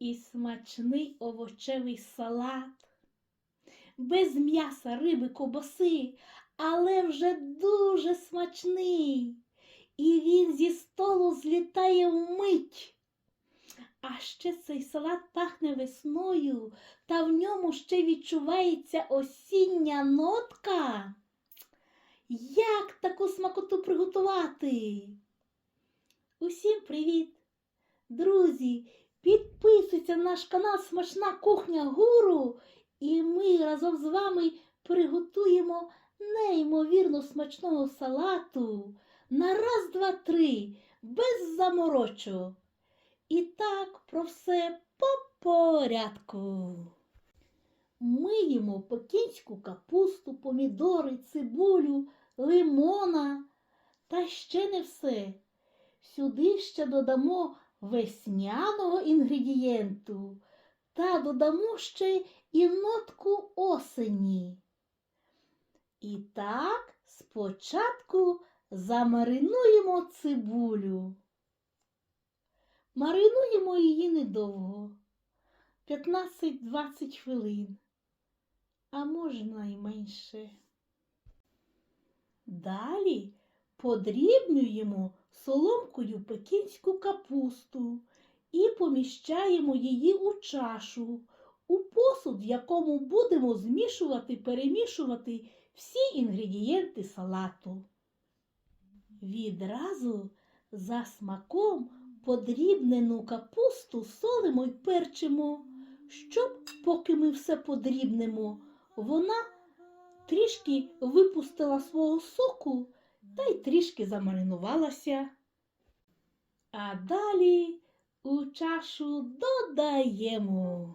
і смачний овочевий салат. Без м'яса, риби, ковбаси, але вже дуже смачний. І він зі столу злітає вмить. А ще цей салат пахне весною, та в ньому ще відчувається осіння нотка. Як таку смакоту приготувати? Усім привіт! Друзі, підписуйся на наш канал Смачна кухня Гуру, і ми разом з вами приготуємо неймовірно смачного салату на раз, два, три, без заморочок. І так про все по порядку. Миємо пекінську капусту, помідори, цибулю, лимона. Та ще не все. Сюди ще додамо весняного інгредієнту та додамо ще і нотку осені. І так, спочатку замаринуємо цибулю. Маринуємо її недовго, 15-20 хвилин, а можна і менше. Далі подрібнюємо соломкою пекінську капусту і поміщаємо її у чашу, у посуд, в якому будемо змішувати, перемішувати всі інгредієнти салату. Відразу за смаком подрібнену капусту солимо й перчимо, щоб, поки ми все подрібнемо, вона трішки випустила свого соку та й трішки замаринувалася. А далі у чашу додаємо.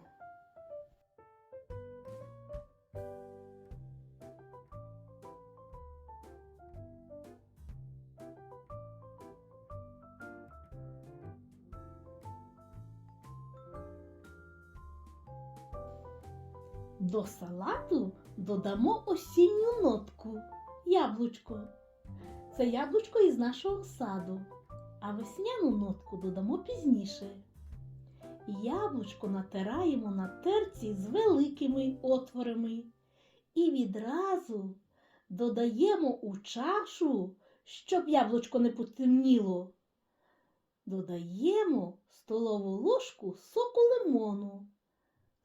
До салату додамо осінню нотку яблучко. Це яблучко із нашого саду, а весняну нотку додамо пізніше. Яблучко натираємо на терці з великими отворами і відразу додаємо у чашу, щоб яблучко не потемніло. Додаємо столову ложку соку лимону.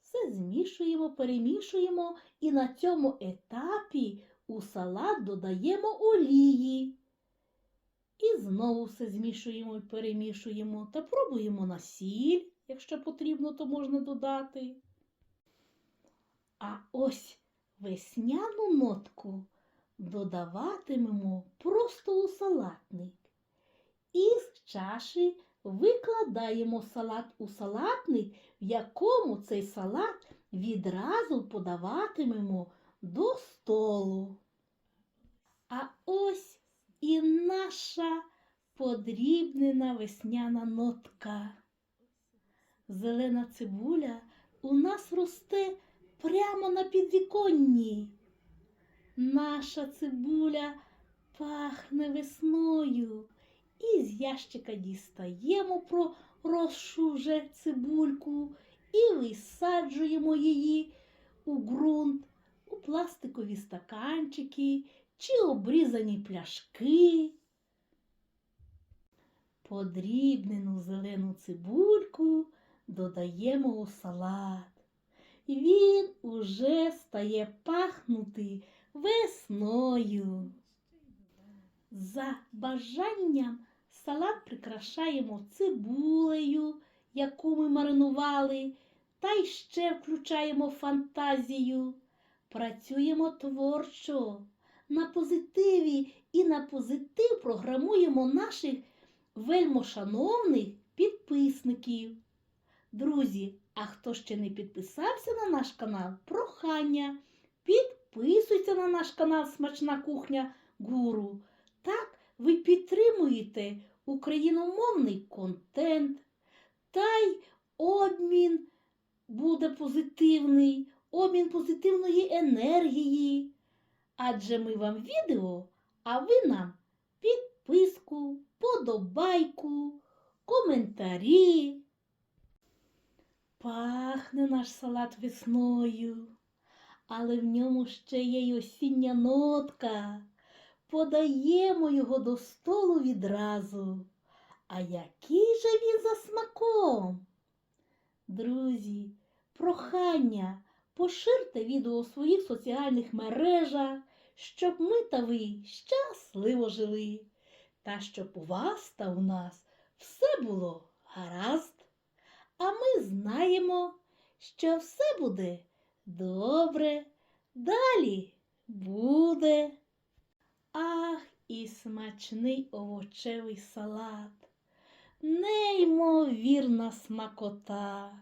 Все змішуємо, перемішуємо і на цьому етапі у салат додаємо олії. І знову все змішуємо і перемішуємо та пробуємо на сіль, якщо потрібно, то можна додати. А ось весняну нотку додаватимемо просто у салатник. І з чаші викладаємо салат у салатник, в якому цей салат відразу подаватимемо до столу. А ось і наша подрібнена весняна нотка. Зелена цибуля у нас росте прямо на підвіконні. Наша цибуля пахне весною. І з ящика дістаємо проросшу вже цибульку і висаджуємо її у ґрунт, у пластикові стаканчики чи обрізані пляшки. Подрібнену зелену цибульку додаємо у салат. Він уже стає пахнути весною. За бажанням салат прикрашаємо цибулею, яку ми маринували, та й ще включаємо фантазію. Працюємо творчо, на позитиві і на позитив програмуємо наших вельмошановних підписників. Друзі, а хто ще не підписався на наш канал, прохання, підписуйся на наш канал Смачна кухня Гуру. Так ви підтримуєте україномовний контент, та й обмін буде позитивний, обмін позитивної енергії. Адже ми вам відео, а ви нам підписку, подобайку, коментарі. Пахне наш салат весною, але в ньому ще є й осіння нотка. Подаємо його до столу відразу. А який же він за смаком? Друзі, прохання, поширте відео у своїх соціальних мережах, щоб ми та ви щасливо жили, та щоб у вас та у нас все було гаразд. А ми знаємо, що все буде добре, далі буде. Ах, і смачний овочевий салат, неймовірна смакота.